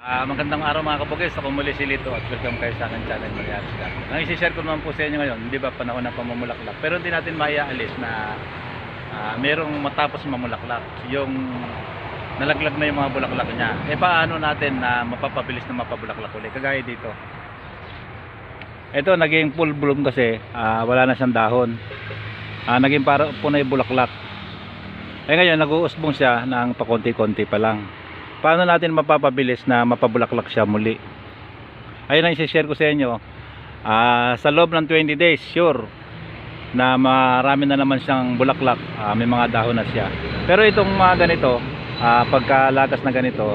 Ah, magandang araw mga kabugis. Ako muli si Lito at welcome kayo sa aking channel Marianas Vlog. Ang isi-share ko naman po sa inyo ngayon, hindi ba panahon ng pamumulaklak. Pero hindi natin maiaalis na ah, merong matapos mamulaklak. Yung nalaglag na yung mga bulaklak niya. Eh paano natin na mapapabilis na mapabulaklak ulit? Kagaya dito. Ito naging full bloom kasi ah, wala na siyang dahon. Ah, naging para punay bulaklak. Eh ngayon nag-uusbong siya ng pakonti-konti pa lang paano natin mapapabilis na mapabulaklak siya muli? Ayun ang isi-share ko sa inyo. Ah, sa loob ng 20 days sure na marami na naman siyang bulaklak. Ah, may mga dahon na siya. Pero itong mga ganito ah, pagkalagas na ganito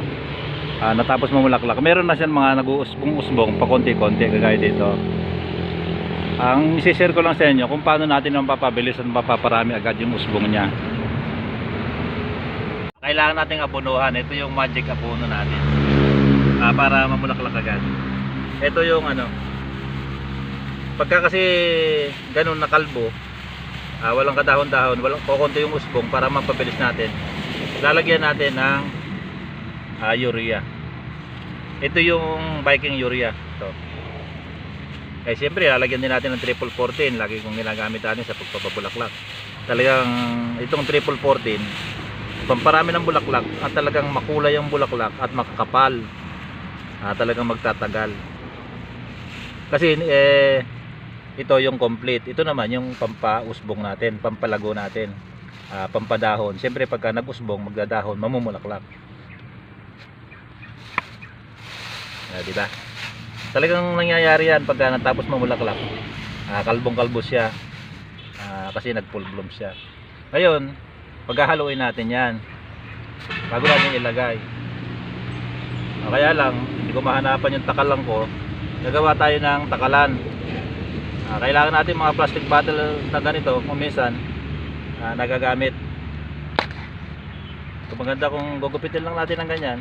ah, natapos mamulaklak meron na siyang mga nag-uusbong-usbong pa konti-konti kagaya dito. Ang isi-share ko lang sa inyo kung paano natin mapapabilis at mapaparami agad yung usbong niya kailangan nating abunuhan. Ito yung magic abono natin. Ah, para mamulaklak agad. Ito yung ano. Pagka kasi ganun na kalbo, ah, walang kadahon-dahon, walang kokonti yung usbong para mapabilis natin. Lalagyan natin ng ah, urea. Ito yung Viking urea. Ito. Eh siyempre, lalagyan din natin ng triple 14. Lagi kong ginagamit natin sa pagpapabulaklak. Talagang itong triple 14 pamparami ng bulaklak at talagang makulay ang bulaklak at makakapal. Ah, talagang magtatagal. Kasi eh ito yung complete. Ito naman yung pampausbong natin pampalago natin. Ah, pampadahon. Siyempre pagka nag-usbong magdadahon mamumulaklak. Ah, di ba? Talagang nangyayari yan pagka natapos mamulaklak. Ah, kalbong kalbo siya. Ah, kasi nag full bloom siya. Ngayon paghahaluin natin yan. Bago natin ilagay. O kaya lang hindi ko mahanapan yung takalan ko. Gagawa tayo ng takalan. Ah, kailangan natin mga plastic bottle na ganito kung minsan ah, nagagamit. So maganda kung gugupitin lang natin ng ganyan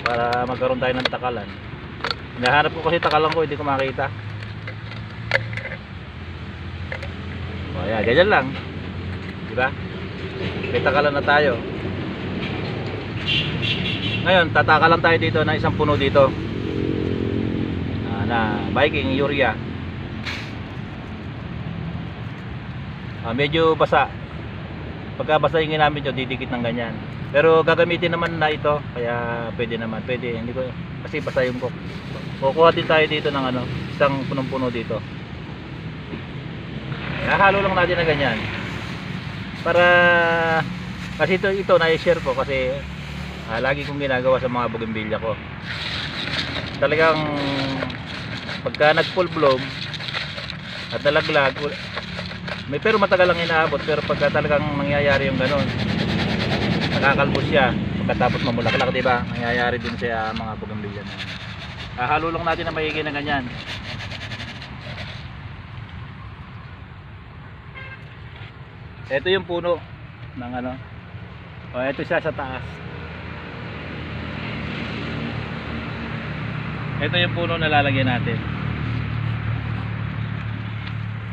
para magkaroon tayo ng takalan. Hinahanap ko kasi takalan ko hindi ko makita. O ayan ganyan lang. Di ba may takalan na tayo. Ngayon tatakalan tayo dito ng isang puno dito. Ah, na Viking urea. Ah, medyo basa. Pagka basa yung ginamit nyo didikit ng ganyan. Pero gagamitin naman na ito kaya pwede naman. Pwede hindi ko kasi basa yung cook kukuha din tayo dito ng ano isang punong puno dito. Halo lang natin na ganyan para kasi ito ito na-share ko kasi ah, lagi kong ginagawa sa mga bougainvillea ko. Talagang pagka nag full bloom at nalaglag may pero matagal lang inaabot pero pagka talagang nangyayari yung ganun nakakalbo siya pagkatapos mamulaklak di ba? Nangyayari din sa mga bougainvillea na yan. Ah, lang natin na maigi na ganyan ito yung puno ng ano. O ito siya sa taas. Ito yung puno na lalagyan natin.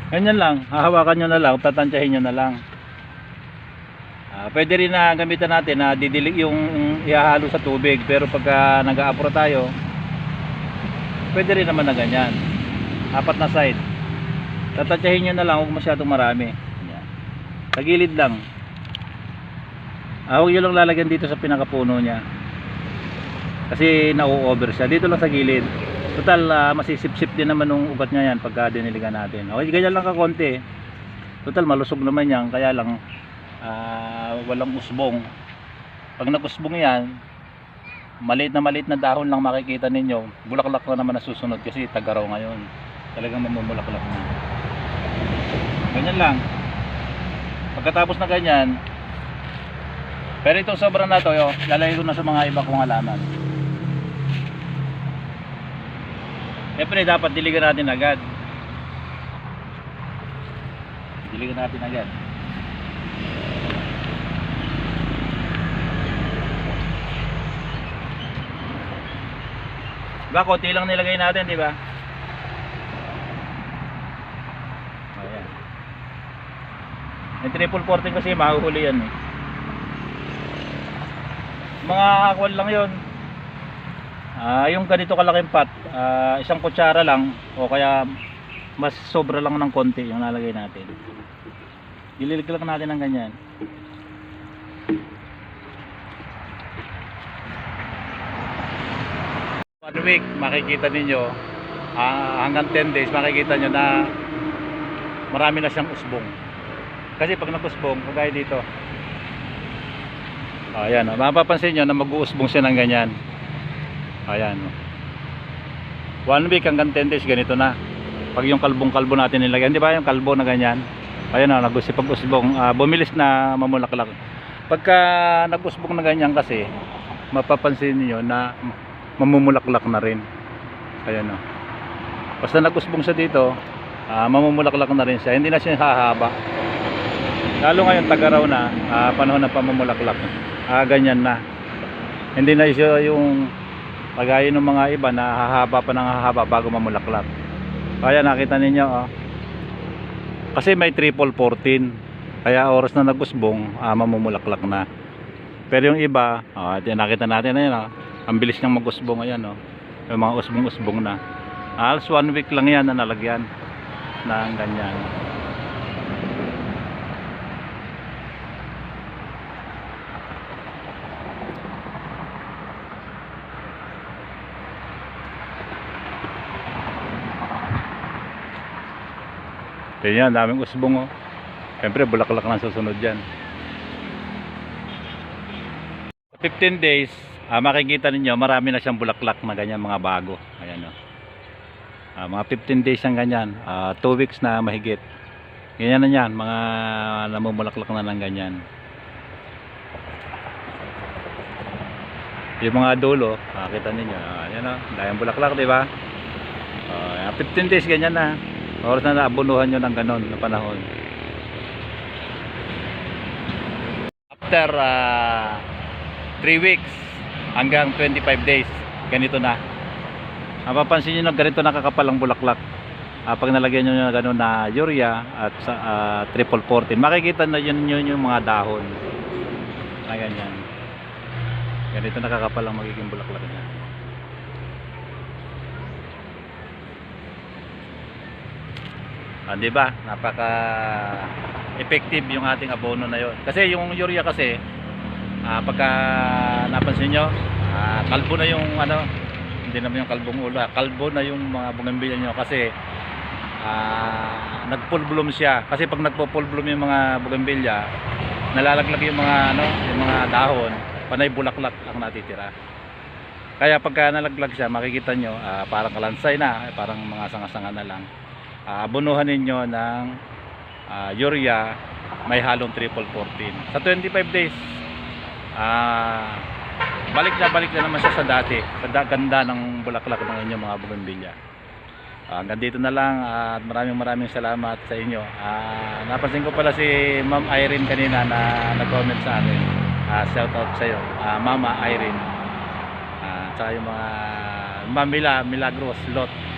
Ganyan lang. Hahawakan nyo na lang. Tatansyahin nyo na lang. Ah, pwede rin na gamitan natin na didilig yung ihahalo sa tubig. Pero pagka nag-aapro tayo pwede rin naman na ganyan. Apat na side. Tatansyahin nyo na lang. Huwag masyadong marami. Sa gilid lang. Ah, huwag nyo lang lalagyan dito sa pinakapuno nya kasi nau-over siya. Dito lang sa gilid. Total ah, masisip-sip din naman ng ugat nya yan pagka diniligan natin. Okay ganyan lang ka konti total malusog naman yan. Kaya lang ah, walang usbong. Pag nag-usbong yan maliit na maliit na dahon lang makikita ninyo. Bulaklak na naman na susunod kasi tagaraw ngayon. Talagang mamumulaklak na. Ganyan lang pagkatapos na ganyan pero itong sobrang na to yo, lalagay ko na sa mga iba kong halaman. Siyempre dapat diligan natin agad. Diligan natin agad. Diba, konti lang nilagay natin, di ba? Ayan. Yung triple 14 kasi mahuhuli yan eh. Mga akwal lang yon Ah, yung ganito kalaking pot, ah, isang kutsara lang o kaya mas sobra lang ng konti yung lalagay natin. Ililig lang natin ng ganyan. One week makikita ninyo ah, hanggang 10 days makikita nyo na marami na siyang usbong. Kasi pag nag-usbong, kagaya dito. Ayan, oh, mapapansin nyo na mag-uusbong siya ng ganyan. Ayan. oh. One week hanggang 10 days ganito na. Pag yung kalbong-kalbo natin nilagyan, di ba yung kalbo na ganyan? Ayan na, nag-usipag-usbong, ah, bumilis na mamulaklak. Pagka nag-usbong na ganyan kasi, mapapansin niyo na mamumulaklak na rin. Ayan o. Basta nag-usbong siya dito, ah, mamumulaklak na rin siya. Hindi na siya hahaba. Lalo ngayon tagaraw na, ah, panahon ng pamumulaklak. Ah, ganyan na. Hindi na siya yung kagaya ng mga iba na hahaba pa ng hahaba bago mamulaklak. Kaya nakita ninyo oh. Kasi may triple 14. Kaya oras na nagusbong, ah, mamumulaklak na. Pero yung iba, ito, nakita natin na yun oh. Ang bilis niyang magusbong ayan oh. Yung mga usbong-usbong na. Halos one week lang yan na nalagyan ng ganyan. Kaya yan, daming usbong oh. Siyempre, bulaklak na susunod yan. 15 days, ah, makikita ninyo, marami na siyang bulaklak na ganyan, mga bago. Ayan oh. Ah, mga 15 days ang ganyan, 2 weeks na mahigit. Ganyan na yan, mga namumulaklak na ng ganyan. Yung mga dulo, makikita ninyo, ah, ayan oh, dahil bulaklak, di ba? Ah, 15 days ganyan na. Oras na naabunuhan nyo ng ganon na panahon. After 3 weeks hanggang 25 days, ganito na. Mapapansin nyo na ganito nakakapal ang bulaklak. Ah, pag nalagyan nyo na gano'n na urea at sa ah, triple 14, makikita na yun, yun yung mga dahon. Na ganyan. Ganito nakakapal ang magiging bulaklak niya. Ah, 'di ba? Napaka effective yung ating abono na 'yon. Kasi yung urea kasi ah, pagka napansin nyo, ah, kalbo na yung ano, hindi naman yung kalbong ulo, ah, kalbo na yung mga bougainvillea nyo kasi ah, nag-full bloom siya. Kasi pag nagpo-full bloom yung mga bougainvillea, nalalaglag yung mga ano, yung mga dahon, panay bulaklak ang natitira. Kaya pagka nalaglag siya, makikita nyo, ah, parang kalansay na, eh, parang mga sanga-sanga na lang. Ah, abunuhan ninyo ng ah, urea, may halong triple 14. Sa 25 days, ah, balik na balik na naman siya sa dati, sa da- ganda ng bulaklak ng inyong mga. Ah, hanggang dito na lang at maraming maraming salamat sa inyo. Ah, napansin ko pala si Ma'am Irene kanina na nag-comment sa akin. Ah, shout out sa iyo, ah, Mama Irene. Ah, tsaka yung mga Ma'am Mila, Milagros, Lot.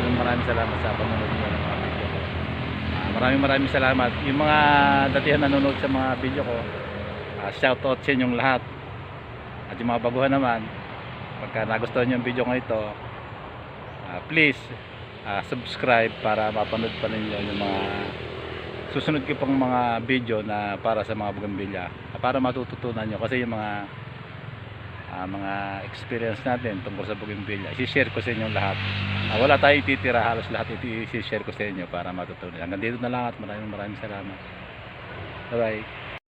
Maraming maraming salamat sa panonood niyo ng mga video ko. Ah, maraming maraming salamat. Yung mga datihan nanonood sa mga video ko, ah, shout out sa inyong lahat. At yung mga baguhan naman, pagka nagustuhan niyo yung video ko ito, ah, please ah, subscribe para mapanood pa ninyo yung mga susunod ko pang mga video na para sa mga Ah, para matututunan nyo kasi yung mga ah, mga experience natin tungkol sa bougainvillea. I-share ko sa inyo lahat. Ah, wala tayo ititira halos lahat ito i-share ko sa inyo para matutunan hanggang dito na lang at maraming maraming salamat. Bye bye